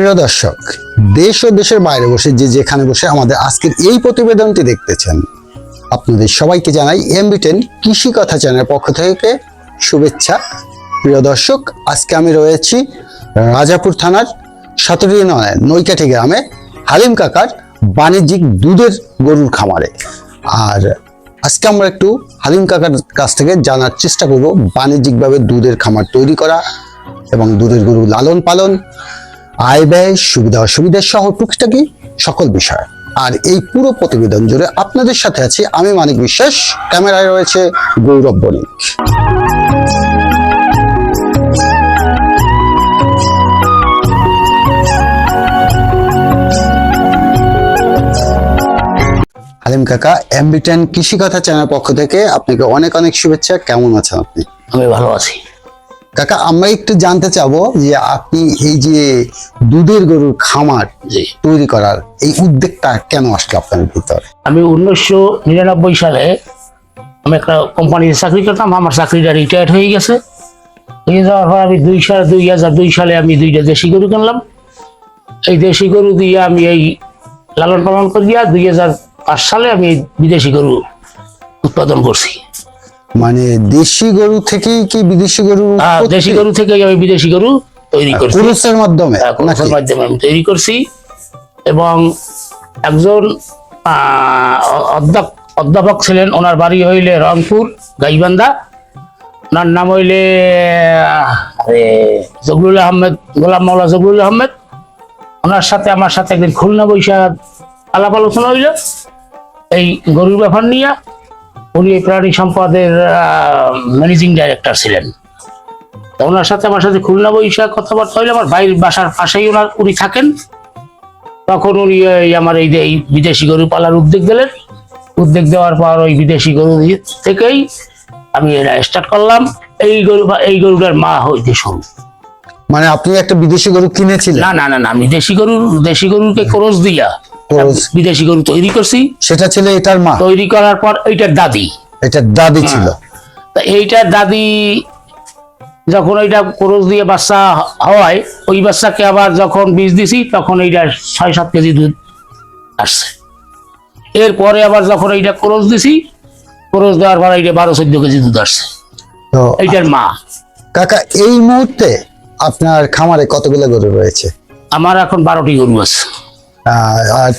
প্রিয় দর্শক, দেশ ও দেশের বাইরে বসে যে যেখানে বসে আমাদের আজকের এই প্রতিবেদনটি দেখতেছেন, আপনাদের সবাইকে জানাই এমবি টেন কৃষি কথা চ্যানেলের পক্ষ থেকে শুভেচ্ছা। প্রিয় দর্শক, আজকে আমি রয়েছি রাজাপুর থানার সাতরি নয়, নৈকাঠি গ্রামে হালিম কাকার বাণিজ্যিক দুধের গরুর খামারে। আর আজকে আমরা একটু হালিম কাকার কাছ থেকে জানার চেষ্টা করব বাণিজ্যিকভাবে দুধের খামার তৈরি করা এবং দুধের গরু লালন পালন। আয় ব্যয়, সুবিধা অসুবিধা সহ টুকটাকি সকল বিষয়। আর এই পুরো প্রতিবেদন জুড়ে আপনাদের সাথে আছি আমি মানিক বিশ্বাস, ক্যামেরায় রয়েছে গৌরব বণিক। হালিম কাকা এমবিটেন কৃষি কথা চ্যানেল পক্ষ থেকে আপনাকে অনেক অনেক শুভেচ্ছা। কেমন আছেন আপনি? আমি ভালো আছি। কাকা আমরা একটু জানতে চাবো যে আপনি এই যে দুধের গরুর খামার তৈরি করার এই উদ্যোগটা কেন আসলো আপনার ভিতরে? আমি উনিশশো নিরানব্বই সালে আমি একটা কোম্পানিতে চাকরি করতাম আমার চাকরিটা রিটায়ার্ড হয়ে গেছে। হয়ে যাওয়ার পর আমি দুই সালে দুই হাজার দুই সালে আমি দুইটা দেশি গরু কিনলাম। এই দেশি গরু দিয়ে আমি এই লালন পালন করিয়া দুই হাজার পাঁচ সালে আমি বিদেশি গরু উৎপাদন করছি। মানে দেশি গরু থেকেই কি বিদেশি গরু দেশি গরু থেকে আমি বিদেশি গরু তৈরি করছি। ক্রুসের মাধ্যমে হ্যাঁ? কোর্সের মাধ্যমে আমি তৈরি করছি। এবং একজন অধ্যাপ- অধ্যাপক ছিলেন ওনার বাড়ি হইলে রংপুর গাইবান্ধা। ওনার নাম হইলে জগরুল আহমেদ গোলাম মাওলা জগরুল আহমেদ। ওনার সাথে আমার সাথে একদিন খুলনা বৈশাখ আলাপ আলোচনা হইল। এই গরুর ব্যাপার নিয়ে উনি প্রাণী সম্পদের ম্যানেজিং ডাইরেক্টর ছিলেন। তা ওনার সাথে আমার সাথে খুলনা বৈশাখ কথাবার্তা হইলে আমার ভাইয়ের বাসার পাশেই ওনার উনি থাকেন। তখন উনি আমার এই যে এই বিদেশি গরু পালার উদ্যোগ দিলেন। উদ্যোগ দেওয়ার পর ওই বিদেশি গরু থেকেই আমি এটা স্টার্ট করলাম। এই গরু এই গরুটার মা হইতে শুরু। মানে আপনি একটা বিদেশি গরু কিনেছিলেন? না না না না আমি দেশি গরু দেশি গরুকে ক্রস দিয়া। বিদেশি গরু তৈরি করছি। সেটা ছিল এটার মা। তৈরি করার পর এইটার দাদি। এটা দাদি ছিল। তা এইটার দাদি যখন ওইটা ক্রোজ দিয়ে বাচ্চা হওয়ায় ওই বাচ্চাকে আবার যখন বীজ দিছি তখন এইটা ছয় সাত কেজি দুধ আসছে। এরপরে আবার যখন এইটা ক্রোজ দিছি ক্রোজ দেওয়ার পর এইটা বারো চোদ্দ কেজি দুধ আসছে। তো এইটার মা। কাকা এই মুহূর্তে আপনার খামারে কতগুলো গরু রয়েছে? আমার এখন বারোটি গরু আছে।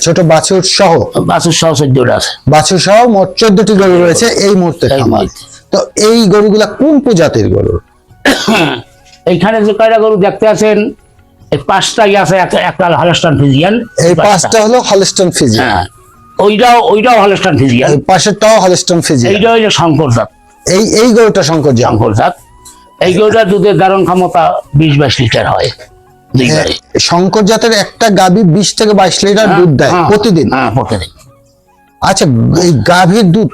ছোট বাছুর সহ? বাছুর সহ চোদ্দটা আছে। বাছুর সহ মোট চোদ্দটি গরু রয়েছে এই মুহূর্তে তো এই গরুগুলা কোন প্রজাতির গরু? এইখানে যে কয়টা গরু দেখতে আছেন এই পাঁচটাই আছে এক- একটা হালস্টান ফিজিয়ান এই পাঁচটা। হলো হলস্টন হ্যাঁ ওইটাও ওইটাও হালস্টান ফিজিয়ান পাশেরটাও হলস্টন ফিজি এইটা হইল শঙ্কর জাত। এই এই গরুটা শঙ্কর শঙ্কর জাত। এই গরুটার দুধের ধারণ ক্ষমতা বিশ বাইশ লিটার হয়। শঙ্কর জাতের একটা গাভী বিশ থেকে বাইশ লিটার দুধ দেয় হ্যাঁ, প্রতিদিন? হ্যাঁ প্রতিদিন আচ্ছা এই গাভীর দুধ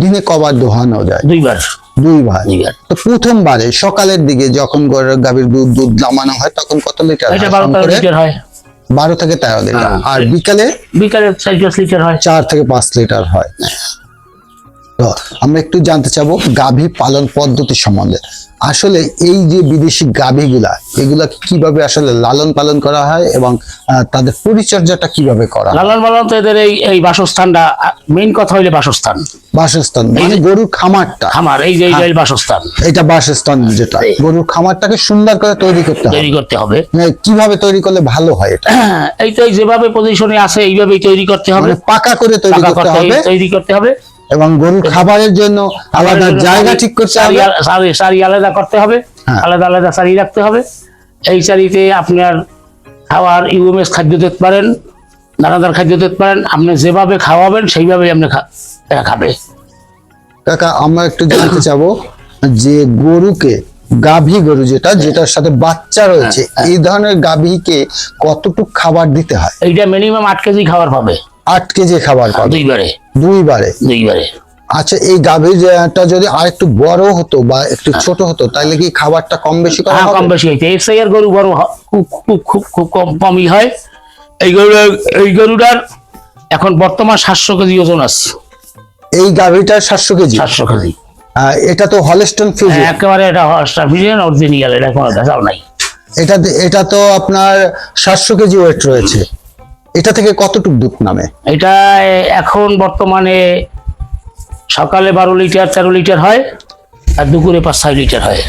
দিনে কবার দোহানো যায়? দুইবার। দুইবার? তো প্রথমবারে সকালের দিকে যখন গাভীর দুধ দুধ নামানো হয় তখন কত লিটার হয় বারো হয়। থেকে তেরো লিটার। হ্যাঁ। আর বিকালে? বিকালে লিটার হয়। চার থেকে পাঁচ লিটার হয়। তো আমরা একটু জানতে চাবো গাভী পালন পদ্ধতি সম্বন্ধে। আসলে এই যে বিদেশি গাভীগুলা এগুলা কীভাবে আসলে লালন পালন করা হয় এবং তাদের পরিচর্যাটা কীভাবে করা লালন পালন তো এদের এই এই বাসস্থানটা মেইন কথা হইলে বাসস্থান। বাসস্থান মানে গরুর খামারটা। খামার এই যে এই বাসস্থান। এটা বাসস্থান যেটা। গরুর খামারটাকে সুন্দর করে তৈরি করতে হবে। তৈরি করতে হবে। মানে কীভাবে তৈরি করলে ভালো হয় এটা? এই তো যেভাবে পজিশনে আছে এইভাবেই তৈরি করতে হবে। মানে পাকা করে তৈরি করতে হবে। তৈরি করতে হবে। এবং গরুর খাবারের জন্য আলাদা জায়গা ঠিক করতে হবে। সারি আলাদা করতে হবে হ্যাঁ। আলাদা আলাদা সারি রাখতে হবে। এই সারিতে আপনার খাওয়ার ইউএমএস খাদ্য দিতে পারেন দানাদার খাদ্য দিতে পারেন আপনি যেভাবে খাওয়াবেন সেইভাবেই আপনি খাবে কাকা আমরা একটু জানতে চাবো যে গরুকে গাভী গরু যেটা যেটার সাথে বাচ্চা রয়েছে এই ধরনের গাভীকে কতটুকু খাবার দিতে হয়? এইটা মিনিমাম আট কেজি খাবার পাবে। আট কেজি খাবার পাবে। দুইবারে। দুইবারে? দুইবারে। আচ্ছা এই গাভীরটা যদি আর একটু বড় হতো বা একটু ছোট হতো তাহলে কি খাবারটা কম বেশি করা হ্যাঁ কম বেশি হইতে। চেয়ে এর গরু বড় খুব খুব খুব খুব কম কমই হয়। এই গরু এই গরুটার এখন বর্তমান সাতশো কেজি ওজন আছে। এই গাভীটার সাতশো কেজি? সাতশো কেজি। এটা তো হলস্টন ফিজি একেবারে এটা স্টাফিজিয়ান অরিজিনাল এটা কোনো ভেজাল নাই। এটা এটা তো আপনার সাতশো কেজি ওয়েট রয়েছে। এটা থেকে কতটুকু দুধ নামে? এটা এখন বর্তমানে সকালে বারো লিটার তেরো লিটার হয় আর দুপুরে পাঁচ ছয় লিটার হয়।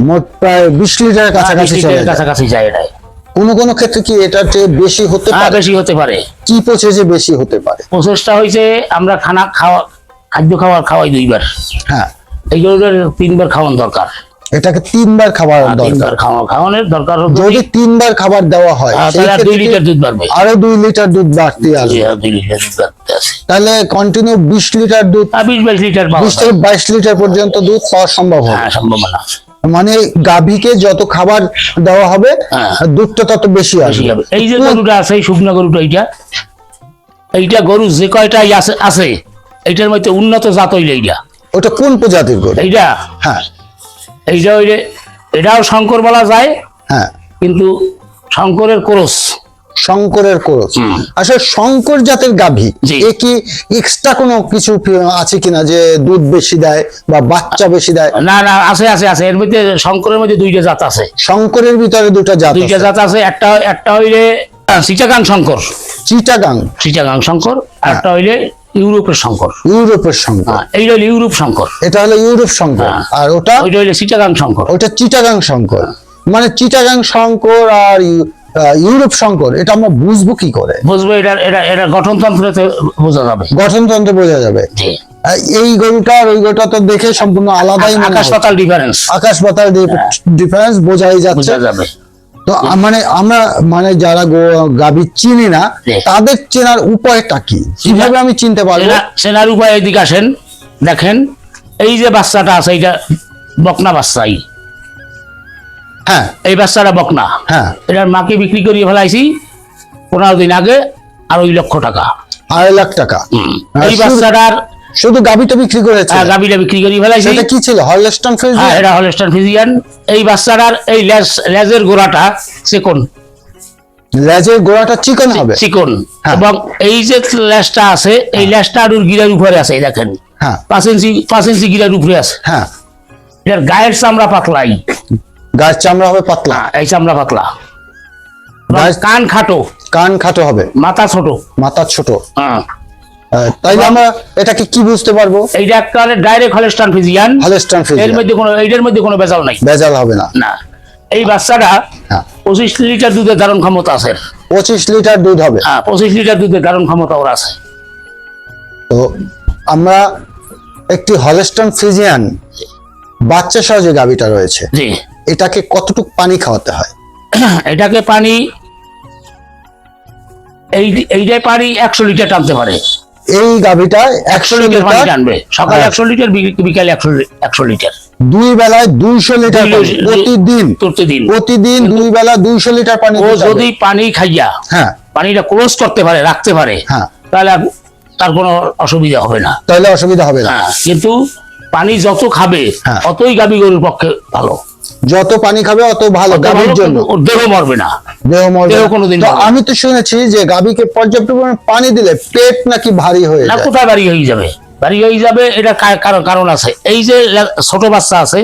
মোট প্রায় বিশ লিটারের কাছাকাছি চলে কাছাকাছি যায় এটা। কোনো কোনো ক্ষেত্রে কি চেয়ে বেশি হতে হ্যাঁ পারে? বেশি হতে পারে। কি প্রসেসে বেশি হতে পারে? প্রসেসটা হয়েছে আমরা খানা খাওয়া খাদ্য খাওয়ার খাওয়াই দুইবার। হ্যাঁ। এই গরুটার তিনবার খাওয়ান দরকার। এটাকে তিনবার খাবার দরকার। খাওয়া খাওয়ানোর দরকার যদি তিনবার খাবার দেওয়া হয় তাহলে আর দুই লিটার দুধ বাড়বে। আরও দুই লিটার দুধ বাড়তি আসবে। আছে তাহলে কন্টিনিউ বিশ লিটার দুধ আর বিশ বাইশ লিটার বিশ থেকে বাইশ লিটার পর্যন্ত দুধ পাওয়া সম্ভব হবে। হ্যাঁ সম্ভাবনা আছে মানে গাভীকে যত খাবার দেওয়া হবে হ্যাঁ। দুধটা তত বেশি বেশি আসবে। এই যে গরুটা আছে এই শুকনো গরুটা এইটা? এইটা গরু যে কয়টাই আছে আছে এইটার মধ্যে উন্নত জাত হইলে এইটা। ওটা কোন প্রজাতির গরু? এইটা? হ্যাঁ। এইটা হইলে এটাও শঙ্কর বলা যায় হ্যাঁ। কিন্তু শঙ্করের কোরস। শঙ্করের কোরস। আসলে শঙ্কর জাতের গাভী। এ কি এক্সট্রা কোনো কিছু আছে কিনা যে দুধ বেশি দেয় বা বাচ্চা বেশি দেয়? না না আছে আছে আছে। এর মধ্যে শঙ্করের মধ্যে দুইটা জাত আছে। শঙ্করের ভিতরে দুটো জাত দুইটা জাত আছে একটা একটা হইলে চিটাগাং শঙ্কর। চিটাগাং। চিটাগাং শঙ্কর একটা হইলে ইউরোপের শঙ্কর ইউরোপের শঙ্কর হ্যাঁ, এইটা হইলে ইউরোপ শঙ্কর এটা হলো ইউরোপ শঙ্কর হ্যাঁ। আর ওটা ওইটা হইলে চিটাগাং শঙ্কর ওটা চিটাগাং শঙ্কর মানে চিটাগাং শঙ্কর আর ইউরোপ শঙ্কর এটা আমরা বুঝব কি করে? বুঝব এটা এটা এটা গঠনতন্ত্রতে বোঝা যাবে। গঠনতন্ত্র বোঝা যাবে। এই গরুটা আর ওই গরুটা তো দেখে সম্পূর্ণ আলাদাই আকাশ পাতাল ডিফারেন্স আকাশ পাতাল ডিফারেন্স বোঝাই যাচ্ছে। বোঝা যাবে। তো মানে আমরা মানে যারা গাভী চিনি না তাদের চেনার উপায়টা কি? কীভাবে আমি চিনতে পারব? সেনার উপায় এদিকে আসেন দেখেন এই যে বাচ্চাটা আছে এইটা বকনা বাচ্চাই। হ্যাঁ। এই বাচ্চাটা বকনা। হ্যাঁ। এটার মাকে বিক্রি করিয়ে ফেলাইছি পনেরো দিন আগে আর ওই লক্ষ টাকা। আড়াই লাখ টাকা। এই বাচ্চাটার শুধু গাভীটা বিক্রি করেছে? আহ, গাভীটা বিক্রি করিয়ে ফেলাইছি। সেটা কি ছিল হলস্টন ফিল্ড হ্যাঁ এটা হলস্টার ফিজিয়ান এই বাচ্চাটার এই লেজ লেজের গোড়াটা চিকন। লেজের গোড়াটা চিকন হবে? চিকন। হ্যাঁ। এবং এই যে লেজটা আছে এই লেজটা আর গিরার উপরে আছে এই দেখেন। হ্যাঁ। পাঁচ ইঞ্চি পাঁচ ইঞ্চি গিরার উপরে আছে। হ্যাঁ। এটার গায়ের চামড়া পাতলাই। গায়ের চামড়া হবে পাতলা। এই চামড়া পাতলা। কান খাটো। কান খাটো হবে। মাথা ছোট। মাথা ছোট। হ্যাঁ। আহ, তাইলে আমরা এটাকে কি বুঝতে পারব? এইটা একটা ডাইরেক্ট হলস্টান ফিজিয়ান হলস্টন এর মধ্যে কোনো এইটার মধ্যে কোনো বেজাল নাই। বেজাল হবে না। না। এই বাচ্চাটা হ্যাঁ। পঁচিশ লিটার দুধের ধারণ ক্ষমতা আছে। পঁচিশ লিটার দুধ হবে। হ্যাঁ পঁচিশ লিটার দুধের ধারণ ক্ষমতা ওর আছে। তো আমরা একটি হলস্টন ফ্রিজিয়ান বাচ্চা সহ যে গাভীটা রয়েছে। জি। এটাকে কতটুক পানি খাওয়াতে হয়? এটাকে পানি এই এইটাই পানি একশো লিটার টানতে পারে। এই গাভীটা একশো লিটার পানি টানবে। সকালে হ্যাঁ। একশো লিটার বিকালে একশো একশো লিটার। দুই বেলায় দুইশো লিটার প্রতিদিন। প্রতিদিন। প্রতিদিন দুই বেলা দুইশো লিটার পানি ও যদি পানি খাইয়া হ্যাঁ। পানিটা ক্লোজ করতে পারে রাখতে পারে হ্যাঁ। তাহলে তার কোনো অসুবিধা হবে না। তাহলে অসুবিধা হবে না। হ্যাঁ কিন্তু পানি যত খাবে হ্যাঁ। অতই গাবি গরুর পক্ষে ভালো। যত পানি খাবে অত ভালো গাভীর জন্য। দেহ মরবে না। দেহ মরবে। কোনোদিন তো। আমি তো শুনেছি যে গাভীকে পর্যাপ্ত পরিমাণে পানি দিলে পেট নাকি ভারী হয়ে না যায়। কোথায় ভারী হয়ে যাবে? ভারী হয়ে যাবে এটা কারণ কারণ আছে। এই যে ছোট বাচ্চা আছে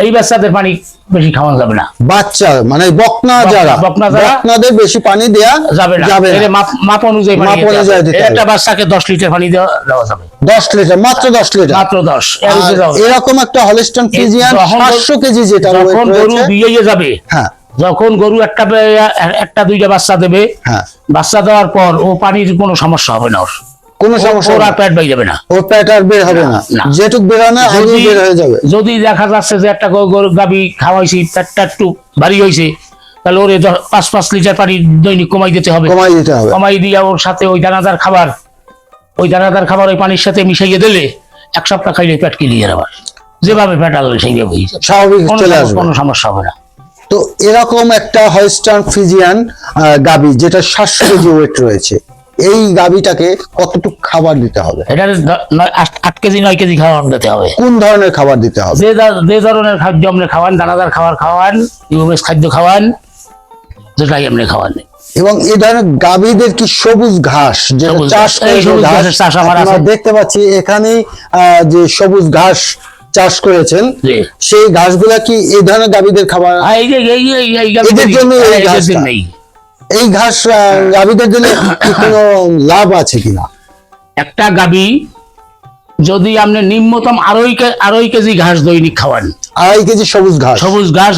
এই বাচ্চাদের পানি বেশি খাওয়ানো যাবে না। বাচ্চা মানে বকনা যারা বকনা যারা- বকনাদের বেশি পানি দেয়া যাবে না। যাবে এর মাপ অনুযায়ী পানি মাপ অনুযায়ী একটা বাচ্চাকে দশ লিটার পানি দেওয়া দেওয়া যাবে। দশ লিটার মাত্র দশ লিটার। মাত্র দশ। এর উপরে আর দেওয়া যাবে। এরকম একটা হলিস্টন ফিজিয়ান যখন গরু- সাতশো কেজি যেটা যখন গরু বিয়ে যাবে হ্যাঁ। যখন গরু একটা একটা দুইটা বাচ্চা দেবে হ্যাঁ। বাচ্চা দেওয়ার পর ও পানির কোনো সমস্যা হবে না ওর। কোনো সমস্যা ওর পেট যাবে না। ওর পেট আর বের হবে না। যেটুক বের হয় না বের হয়ে যাবে। যদি দেখা যাচ্ছে যে একটা গরু- গাবি খাওয়াইছি পেটটা একটু ভারী হয়েছে তাহলে ওরে পাঁচ পাঁচ লিটার পানি দৈনিক কমাই দিতে হবে। কমাই দিতে হবে। কমাই দিয়া ওর সাথে ওই দানাদার খাবার ওই দানাদার খাবার ওই পানির সাথে মিশাইয়ে দিলে এক সপ্তাহ খাইলে পেট ক্লিয়ার আবার। যেভাবে পেট আনলে সেইভাবে স্বাভাবিক কোনো সমস্যা হবে না। তো এরকম একটা হলস্টান ফিজিয়ান গাবি যেটা সাতশো কেজি ওয়েট রয়েছে। এই গাবিটাকে কতটুকু খাবার দিতে হবে? এটা আট কেজি নয় কেজি খাওয়ান দিতে হবে। কোন ধরনের খাবার দিতে হবে? যে যে ধরনের খাদ্য আপনি খাওয়ান দানাদার খাবার খাওয়ান ইউমেস খাদ্য খাওয়ান যেটাই আপনি খাওয়ান। এবং এই ধরনের গাভীদের কি সবুজ ঘাস যেটা চাষ চাষ আমার আমরা দেখতে পাচ্ছি এখানে আহ, যে সবুজ ঘাস চাষ করেছেন সেই ঘাসগুলা কি এই ধরনের গাভীদের খাবার? এদের জন্য এই হ্যাঁ। জন্যই। এই ঘাস গাভীদের জন্য কোনো লাভ আছে কিনা? একটা গাবি যদি আপনি নিম্নতম আড়াই আড়াই কেজি ঘাস দৈনিক খাওয়ান। আড়াই কেজি সবুজ ঘাস। সবুজ ঘাস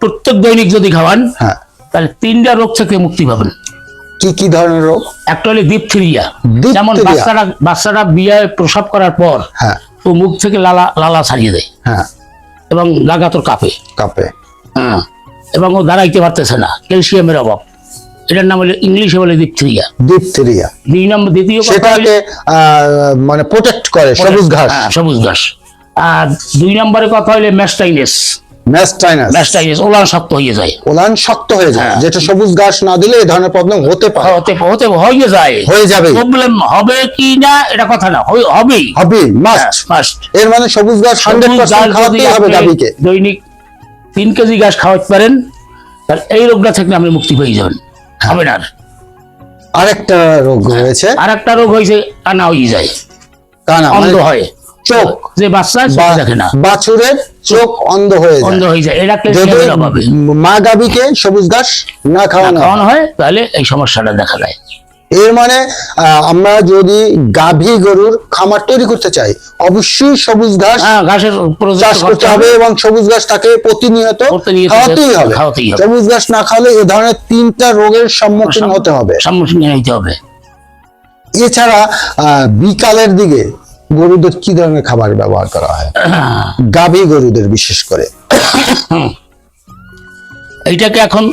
প্রত্যেক দৈনিক যদি খাওয়ান হ্যাঁ। তাহলে তিনটা রোগ থেকে মুক্তি পাবেন। কি কি ধরনের রোগ? একটা হলো ডিপথিরিয়া। যেমন বাচ্চারা বাচ্চারা বিয়ে প্রসব করার পর হ্যাঁ। ও মুখ থেকে লালা লালা ছাড়িয়ে দেয়। হ্যাঁ। এবং গাগাতর কাঁপে। কাপে। হ্যাঁ। এবং ও দাঁড়াইতে পারতেছে না ক্যালসিয়ামের অভাব। এটার নাম হলো ইংলিশে বলে ডিপথিরিয়া ডিপথেরিয়া দুই নম্বর দ্বিতীয় কথা সেটাকে মানে প্রোটেক্ট করে সবুজ ঘাস। হ্যাঁ, সবুজ ঘাস। আর দুই নম্বরে কথা হইলে ম্যাস্টাইনেস ম্যাস্টাইনাস ম্যাস্টাইনেস ওলান শক্ত হয়ে যায়। ওলান শক্ত হয়ে যায় হ্যাঁ। যেটা সবুজ ঘাস না দিলে এই ধরনের প্রবলেম হতে পারে। হতে হতে হয়ে যায়। হয়ে যাবে প্রবলেম হবে কি না এটা কথা না হয়- হবে মাস্ট মাস্ট এর মানে সবুজ ঘাস খাওয়াতেই হবে দৈনিক তিন কেজি ঘাস খাওয়াতে পারেন তাহলে এই রোগটা থেকে আপনি মুক্তি পেয়ে যাবেন। হবে না আর। আরেকটা রোগ হয়েছে আর একটা রোগ হয়েছে কানা হয়ে যায়। কানা মানে অন্ধ হয়। চোখ। যে বাচ্চা চোখ দেখে না। বাছুরের চোখ অন্ধ হয়ে অন্ধ হয়ে যায়। এটা ক্যালসিয়ামের অভাবে মা গাবিকে সবুজ ঘাস না খাওয়ানো খাওয়ানো হয় তাহলে এই সমস্যাটা দেখা দেয়। এর মানে আমরা যদি গাভী গরুর খামার তৈরি করতে চাই অবশ্যই সবুজ ঘাস হ্যাঁ ঘাসের চাষ করতে হবে এবং সবুজ ঘাস তাকে প্রতিনিয়ত খাওয়াতেই হবে। সবুজ ঘাস না খাওয়ালে এ ধরনের তিনটা রোগের সম্মুখীন হতে হবে। সম্মুখীন হইতে হবে। এছাড়া আহ, বিকালের দিকে গরুদের কি ধরনের খাবার ব্যবহার করা হয়? গাভী গরুদের বিশেষ করে। এইটাকে এখন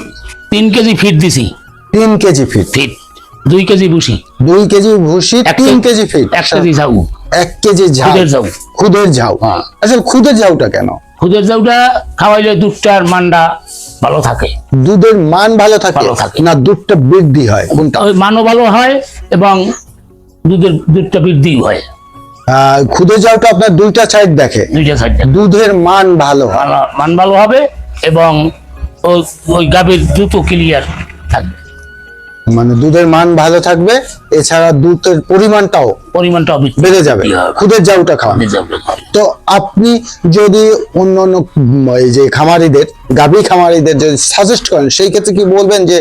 তিন কেজি ফিট দিছি। তিন কেজি ফিট ফিট দুই কেজি ভুসি। দুই কেজি ভুসি তিন কেজি ফিট। এক কেজি ঝাউ। এক কেজি ঝাউ। খুদের ঝাউ। খুদের ঝাউ। হ্যাঁ। আসলে খুদের ঝাউটা কেন? খুদের ঝাউটা খাওয়াইলে দুধটার মান্ডা ভালো থাকে। দুধের মান ভালো থাকে ভালো থাকে। না দুধটা বৃদ্ধি হয়? কোনটা? ওই মানও ভালো হয় এবং দুধের দুধটা বৃদ্ধি হয়। আহ, খুদে ঝাউটা আপনার দুইটা সাইড দেখে। দুইটা সাইড দুধের মান ভালো মান ভালো হবে এবং ওই ওই গাভীর দ্রুত ক্লিয়ার থাকবে। মানে দুধের মান ভালো থাকবে এছাড়া দুধের পরিমাণটাও পরিমাণটা বেড়ে যাবে। খুদের ঝাউটা খাওয়া। তো আপনি যদি অন্য অন্য এই যে খামারিদের গাভী খামারিদের যদি সাজেস্ট করেন সেই ক্ষেত্রে কি বলবেন যে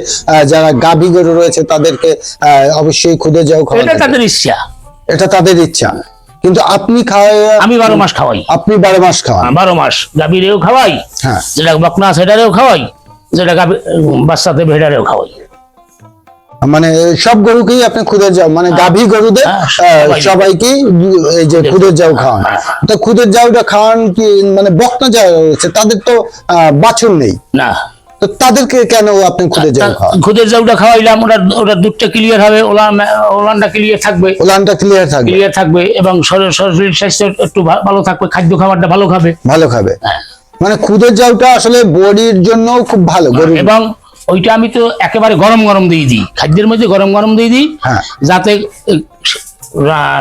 যারা গাভী গরু রয়েছে তাদেরকে আহ, অবশ্যই খুদের জাউ খাওয়া এটা তাদের ইচ্ছা। এটা তাদের ইচ্ছা। কিন্তু আপনি খাওয়াই আমি বারো মাস খাওয়াই। আপনি বারো মাস খাওয়ান। বারো মাস। গাভীরেও খাওয়াই হ্যাঁ। যেটা বকনা সেটারেও খাওয়াই যেটা গাভী বাচ্চাতে ভেড়ারেও খাওয়াই। মানে সব গরুকেই আপনি খুদের যাও মানে গাভী গরুদের হ্যাঁ, আহ, সবাই। সবাইকেই এই যে খুদের যাও খাওয়ান। হ্যাঁ। তো খুদের যাওটা খাওয়ান কি মানে বকনা যা রয়েছে তাদের তো আহ, বাছুর নেই। না। তো তাদেরকে কেন আপনি খুদের যাও খাওয়ান? খুদের জাউটা খাওয়াইলাম ওটা ওটা দুধটা ক্লিয়ার হবে ওলান ওলানটা ক্লিয়ার থাকবে। ওলানটা ক্লিয়ার থাকবে। ক্লিয়ার থাকবে এবং শরীর স্বাস্থ্য একটু ভালো থাকবে খাদ্য খাবারটা ভালো খাবে। ভালো খাবে। হ্যাঁ। মানে খুদের যাওটা আসলে বডির জন্য খুব ভালো এবং ওইটা আমি তো একেবারে গরম গরম দিয়ে দিই। খাদ্যের মধ্যে গরম গরম দিয়ে দিই হ্যাঁ। যাতে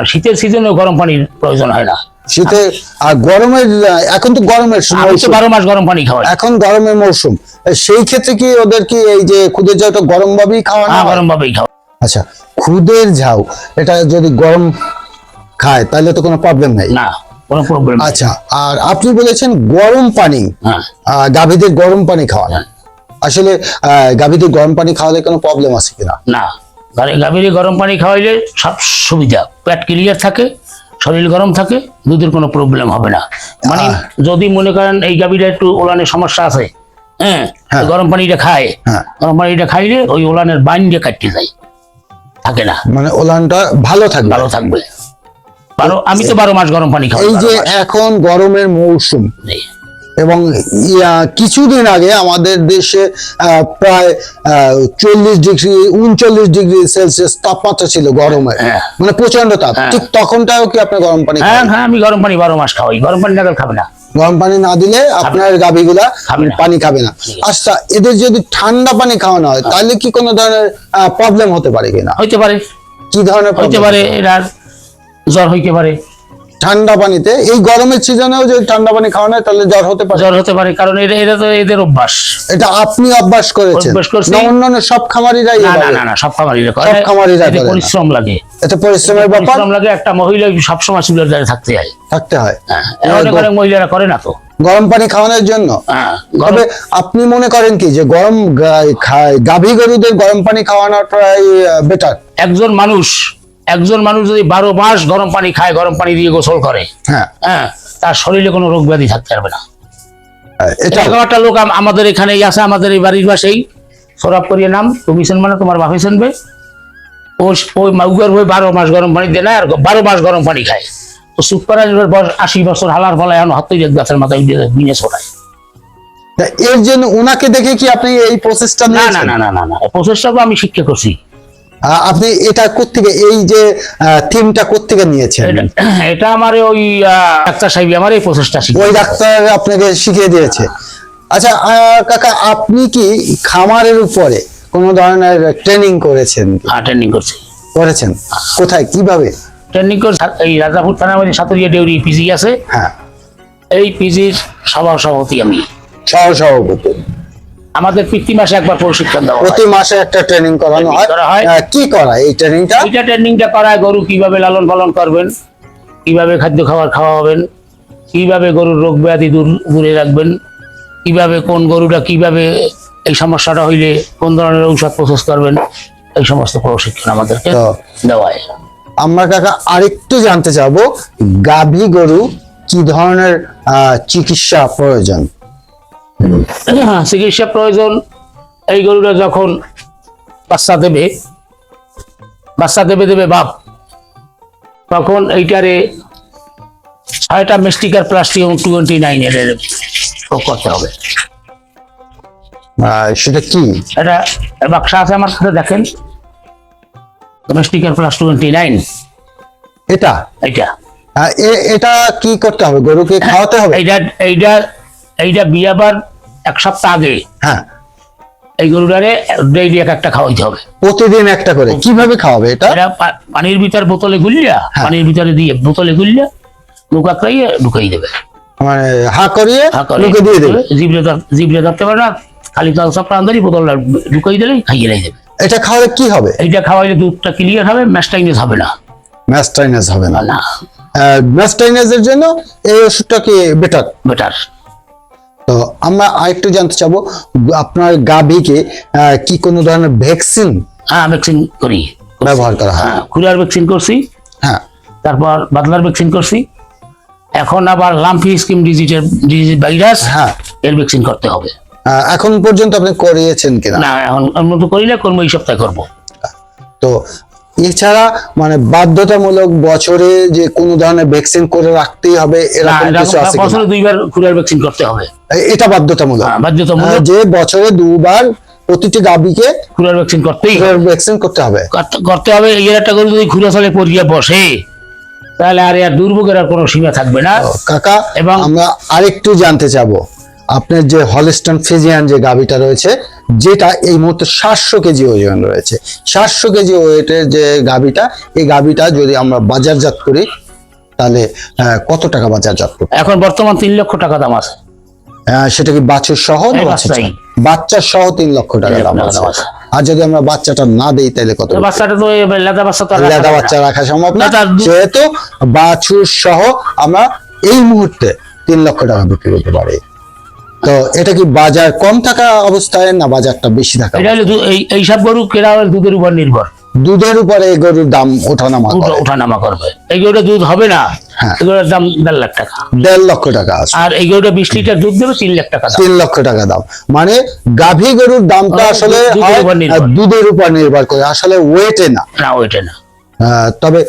শীতের সিজনেও গরম পানির প্রয়োজন হয় না। শীতে আর গরমের এখন তো গরমের বারো মাস গরম পানি খাওয়াই। এখন গরমের মৌসুম। সেই ক্ষেত্রে কি ওদের কি এই যে খুদের যাওটা গরম ভাবেই খাওয়ানো হ্যাঁ হয়? গরম ভাবেই খাওয়াই আচ্ছা খুদের ঝাউ এটা যদি গরম খায় তাহলে তো কোনো প্রবলেম নেই। না কোনো প্রবলেম আচ্ছা আর আপনি বলেছেন গরম পানি। হ্যাঁ। গাভীদের গরম পানি খাওয়ানো। আসলে গাভীদের গরম পানি খাওয়ালে কোনো প্রবলেম আছে কিনা? না। গাভীরে গরম পানি খাওয়াইলে সব সুবিধা। পেট ক্লিয়ার থাকে শরীর গরম থাকে দুধের কোনো প্রবলেম হবে না। মানে যদি মনে করেন এই গাভীটা একটু ওলানের সমস্যা আছে হ্যাঁ হ্যাঁ। গরম পানিটা খায়। হ্যাঁ। গরম পানিটা খাইলে ওই ওলানের বাইন্ডে কাটতে যায়। থাকে না। মানে ওলানটা ভালো থাকবে। ভালো থাকবে। বারো আমি তো বারো মাস গরম পানি খাই এই যে এখন গরমের মৌসুম এবং কিছুদিন আগে আমাদের দেশে প্রায় চল্লিশ ডিগ্রি উনচল্লিশ ডিগ্রি সেলসিয়াস তাপমাত্রা ছিল গরমে। হ্যাঁ। মানে প্রচণ্ড তাপ। হ্যাঁ। ঠিক তখনটাও কি আপনি গরম পানি হ্যাঁ হ্যাঁ আমি গরম পানি বারো মাস খাওয়াই। গরম পানি না খাবে না। গরম পানি না দিলে আপনার গাভীগুলা। পানি খাবে না। আচ্ছা এদের যদি ঠান্ডা পানি খাওয়ানো হয় তাহলে কি কোনো ধরনের প্রবলেম হতে পারে কিনা? হইতে পারে। কি ধরনের হইতে পারে এরা জ্বর হইতে পারে। ঠান্ডা পানিতে। এই গরমের সিজনেও যদি ঠান্ডা পানি খাওয়ানো হয় তাহলে জ্বর হতে পারে। জ্বর হতে পারে কারণ এটা এটা তো এদের অভ্যাস। এটা আপনি অভ্যাস করেছেন। না অন্যান্য সব খামারিরাই না না না সব খামারিরা করে। সব খামারিরা করে পরিশ্রম লাগে। এটা পরিশ্রমের ব্যাপার। পরিশ্রম লাগে একটা মহিলা সবসময় চুলের দ্বারা থাকতে হয়। থাকতে হয়। হ্যাঁ অনেক অনেক মহিলারা করে না তো। গরম পানি খাওয়ানোর জন্য। হ্যাঁ তবে আপনি মনে করেন কি যে গরম গাভী গরুদের গরম পানি খাওয়ানোটাই বেটার একজন মানুষ একজন মানুষ যদি বারো মাস গরম পানি খায় গরম পানি দিয়ে গোসল করে হ্যাঁ। হ্যাঁ তার শরীরে কোনো রোগ ব্যাধি থাকতে পারবে না। এরকম একটা লোক আমাদের এখানে আছে আমাদের এই বাড়ির পাশেই। সৌরভ করিয়ে নাম তুমি মানে তোমার বাপে শুনবে। ও ওই মাউগার হয়ে বারো মাস গরম পানি দেয় না আর বারো মাস গরম পানি খায়। তো সুপারাইজার বয়স আশি বছর হালার ফলে এখন হাত তৈরি গাছের মাথায় বিনে ছড়ায় এর জন্য ওনাকে দেখে কি আপনি এই প্রসেসটা না না না না না না প্রসেসটা তো আমি শিক্ষা করছি। আপনি এটা কোত্থেকে এই যে থিমটা কোত্থেকে নিয়েছেন? এটা আমার ওই ডাক্তার সাহেব আমার এই প্রসেসটা ওই ডাক্তার আপনাকে শিখিয়ে দিয়েছে। আচ্ছা কাকা আপনি কি খামারের উপরে কোনো ধরনের ট্রেনিং করেছেন? হ্যাঁ ট্রেনিং করছি। করেছেন? কোথায়? কীভাবে? ট্রেনিং করে এই রাজাপুর থানার মধ্যে সাতুরিয়া ডেউরি পিজি আছে। হ্যাঁ। এই পিজির সভা সভাপতি আমি। সহ সভাপতি আমাদের প্রতি মাসে একবার প্রশিক্ষণ দেওয়া প্রতি মাসে একটা ট্রেনিং করানো হয়। হয়। কি করা এই ট্রেনিংটা এইটা ট্রেনিংটা করায় গরু কীভাবে লালন পালন করবেন কীভাবে খাদ্য খাবার খাওয়াবেন কীভাবে গরুর রোগ ব্যাধি দূর দূরে রাখবেন কীভাবে কোন গরুটা কীভাবে এই সমস্যাটা হইলে কোন ধরনের ঔষধ প্রসেস করবেন এই সমস্ত প্রশিক্ষণ আমাদেরকে দেওয়া হয়। আমরা কাকা আরেকটু জানতে চাবো গাভী গরু কি ধরনের চিকিৎসা প্রয়োজন? চিকিৎসা প্রয়োজন। এই গরুটা যখন বাচ্চা দেবে বাচ্চা দেবে দেবে বাপ তখন এইটারে ছয়টা মেস্টিকার প্লাস্টিক টোয়েন্টি নাইন এর করতে হবে। সেটা কি? এটা বাক্সা আছে আমার কাছে দেখেন। মেস্টিকার প্লাস টোয়েন্টি নাইন এটা? এইটা। আহ, এ- এটা কি করতে হবে? গরুকে খাওয়াতে হবে? এইটা এইটা এইটা বিয়াবার এক সপ্তাহ আগে হ্যাঁ। এই গরুটারে ডেইলি এক একটা খাওয়াইতে হবে। প্রতিদিন একটা করে। কীভাবে খাওয়াবে এটা? এটা পানির ভিতর বোতলে গুলিয়া পানির ভিতরে দিয়ে বোতলে গুলিয়া নৌকা খাইয়ে ঢুকাই দেবে। মানে হা করিয়ে লোকে দিয়ে দেবে। জিবলে জিবলে ধরতে পারে না খালি তাল সব প্রান্তরি বোতলটা ঢুকাই দিলেই খাইয়ে লাই দেবে এটা খাওয়ালে কি হবে? এইটা খাওয়াইলে দুধটা ক্লিয়ার হবে ম্যাস্টাইনেস হবে না। ম্যাস্টাইনাস হবে না। না। ম্যাস্টাইনাসের জন্য এই ওষুধটা কি বেটার বেটার তো আমরা আরেকটু জানতে চাবো আপনার গাভীকে কি কোনো ধরনের ভ্যাকসিন হ্যাঁ ভ্যাকসিন করি। ব্যবহার করা হয়? হ্যাঁ খুরার ভ্যাকসিন করছি। হ্যাঁ। তারপর বাদলার ভ্যাকসিন করছি। এখন আবার লাম্পি স্কিম ডিজিটের ডিজিজ ভাইরাস হ্যাঁ। এর ভ্যাকসিন করতে হবে। এখন পর্যন্ত আপনি করিয়েছেন কিনা? না এখন আমরা তো করি না করব এই সপ্তাহে করব। তো এছাড়া মানে বাধ্যতামূলক বছরে যে কোনো ধরনের ভ্যাকসিন করে রাখতেই হবে এরকম কিছু আছে বছরে দুইবার খুরার ভ্যাকসিন করতে হবে। এটা বাধ্যতামূলক। হ্যাঁ, বাধ্যতামূলক। যে বছরে দুবার প্রতিটি গাভীকে খুরার ভ্যাকসিন করতেই হবে। ভ্যাকসিন করতে হবে। করতে- হবে এই একটা গরু যদি খুরা সালে পড়িয়ে বসে তাহলে আর আর দুর্ভোগের আর কোনো সীমা থাকবে না। কাকা এবং- আমরা আরেকটু জানতে চাবো। আপনার যে হলিস্টন ফিজিয়ান যে গাভীটা রয়েছে যেটা এই মুহূর্তে সাতশো কেজি ওজন রয়েছে। সাতশো কেজি ওয়েটের যে গাভীটা এই গাভীটা যদি আমরা বাজারজাত করি তাহলে কত টাকা বাজারজাত করতে এখন বর্তমান তিন লক্ষ টাকা দাম আছে। সেটা কি বাছুর সহ বাচ্চা সহ? তিন লক্ষ টাকা দাম আছে। আর যদি আমরা বাচ্চাটা না দেই তাহলে কত? বাচ্চাটা তো লেদা বাচ্চা তো লেদা বাচ্চা রাখা সম্ভব না। যেহেতু বাছুর সহ আমরা এই মুহূর্তে তিন লক্ষ টাকা বিক্রি করতে পারি। তো এটা কি বাজার কম থাকা অবস্থায় না বাজারটা বেশি থাকা এটা হলো এই সব গরু কেনা দুধের উপর নির্ভর। দুধের উপরে এই গরুর দাম ওঠানামা ওঠানামা করবে। এই গরুটা দুধ হবে না হ্যাঁ। এই গরুটার দাম দেড় লাখ টাকা। দেড় লক্ষ টাকা আছে। আর এই গরুটা বিশ লিটার দুধ দেবে তিন লাখ টাকা তিন লক্ষ টাকা দাম। মানে গাভী গরুর দামটা আসলে দুধের উপর নির্ভর। করে। আসলে ওয়েটে না। না ওয়েটে না। তবে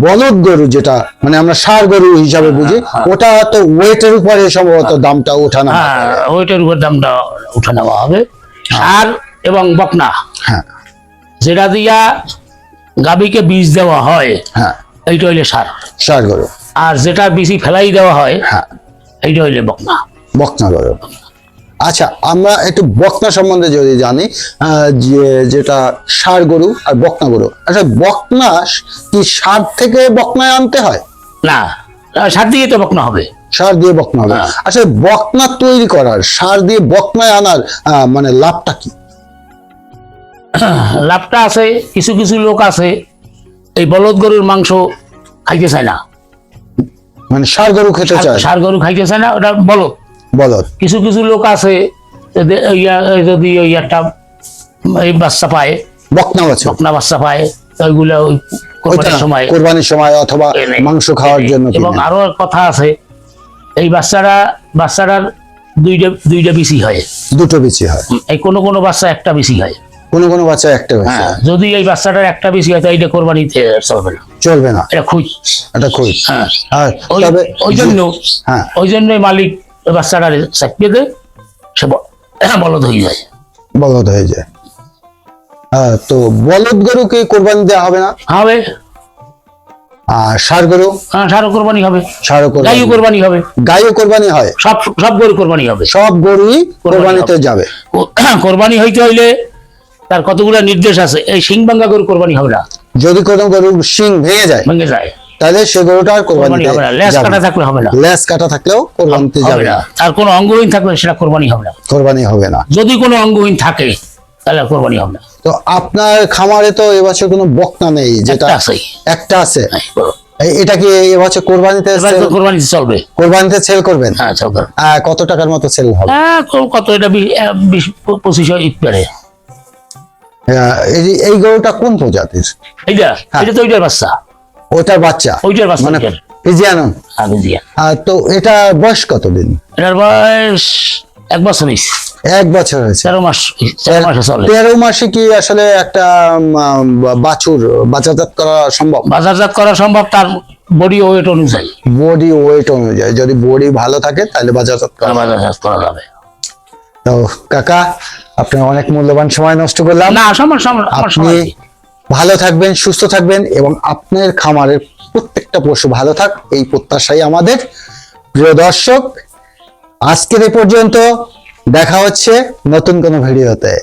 বলদ গরু যেটা মানে আমরা সার গরু হিসাবে বুঝি ওটা তো ওয়েটের উপরে সম্ভবত দামটা ওঠানামা হ্যাঁ করে। ওইটার উপর দামটা উঠে নেওয়া হবে আর এবং বকনা হ্যাঁ। যেটা দিয়া গাভীকে বীজ দেওয়া হয় হ্যাঁ। এইটা হইলে সার সার গরু। আর যেটা বেশি ফেলাই দেওয়া হয় হ্যাঁ। এইটা হইলে বকনা। বকনা গরু। আচ্ছা আমরা একটু বকনা সম্বন্ধে যদি জানি যে যেটা সার গরু আর বকনা গরু। আচ্ছা বকনা কি সার থেকে বকনায় আনতে হয়? না সার দিয়ে তো বকনা হবে। সার দিয়ে বকনা হবে। হ্যাঁ। আচ্ছা বকনা তৈরি করার সার দিয়ে বকনায় আনার মানে লাভটা কি? লাভটা আছে কিছু কিছু লোক আছে এই বলদ গরুর মাংস খাইতে চায় না। মানে সার গরু খেতে চায়। সার গরু খাইতে চায় না ওটা বলদ। বলদ কিছু কিছু লোক আছে যদি ওই একটা এই বাচ্চা পায় বকনা বছর বকনা বাচ্চা পায় ওইগুলো ওই কোরবানির সময়। কোরবানির সময় অথবা মাংস খাওয়ার জন্য এবং আরও এক কথা আছে এই বাচ্চারা বাচ্চাটার দুইটা দুইটা বেশি হয়। দুটো বেশি হয়। এই কোনো কোনো বাচ্চা একটা বেশি হয়। কোনো কোনো বাচ্চা একটা বেশি হ্যাঁ যদি এই বাচ্চাটার একটা বেশি হয় তো এইটা কোরবানিতে চলবে না। চলবে না। এটা খুঁজ। এটা খুব হ্যাঁ। তবে ওই জন্য হ্যাঁ। ওই জন্যই মালিক ওই বাচ্চাটা চাপিয়ে দেয় সে বলদ হয়ে যায়। বলদ হয়ে যায়। তো বলদ গরুকে কোরবানি দেওয়া হবে না? হবে। আর ষাড় গরু? হ্যাঁ সারও কোরবানি হবে। ষাড়ও কোরবানি। গাইও কোরবানি হবে। গাইও কোরবানি হয়? সব সব গরু কোরবানি হবে। সব গরুই কোরবানিতে যাবে। কোরবানি হইতে হইলে তার কতগুলো নির্দেশ আছে? এই সিং ভাঙ্গা গরু কোরবানি হবে না। যদি কোনো গরুর শিং ভেঙে যায় ভেঙে যায়। তাহলে সে গরুটা আর কোরবানি হবে না। যাবে কাটা থাকলে হবে না। লেজ কাটা থাকলেও কোরবানিতে যাবে না। তার কোনো অঙ্গহীন থাকলে সেটা কোরবানি হবে না। কোরবানি হবে না। যদি কোনো অঙ্গহীন থাকে তাহলে কোরবানি হবে না। তো আপনার খামারে তো এবছর কোনো বকনা নেই যেটা আছেই একটা আছে। হ্যাঁ, এটা কি এবছর কোরবানিতে কোরবানিতে চলবে। কোরবানিতে সেল করবেন? হ্যাঁ চলবে কত টাকার মতো সেল হবে? হ্যাঁ কত এটা বি- আহ, বিশ প- পঁচিশ ঈদ এই গরুটা কোন প্রজাতির? এইটা হ্যাঁ। এটা তো ওইটার বাচ্চা। ওটার বাচ্চা? ওইটার বাচ্চা মানে ওইটার ফিজিয়ানো? দিয়ে তো এটা বয়স কতদিন এটার বয়স এক বছর হয়েছে এক বছর হয়েছে। তেরো মাস তেরো মাসে কি আসলে একটা বাছুর বাচ্চাজাত করা সম্ভব? বাজারজাত করা সম্ভব তার বডি ওয়েট অনুযায়ী। বডি ওয়েট অনুযায়ী। যদি বডি ভালো থাকে তাহলে বাচ্চাজাত করা বাজারজাত করা যাবে। তো কাকা আপনি অনেক মূল্যবান সময় নষ্ট করলাম। না আমার আমার আপনি সময় ভালো থাকবেন, সুস্থ থাকবেন এবং আপনার খামারের প্রত্যেকটা পশু ভালো থাক। এই প্রত্যাশাই আমাদের। প্রিয় দর্শক, আজকের এ পর্যন্ত দেখা হচ্ছে নতুন কোনো ভিডিওতে।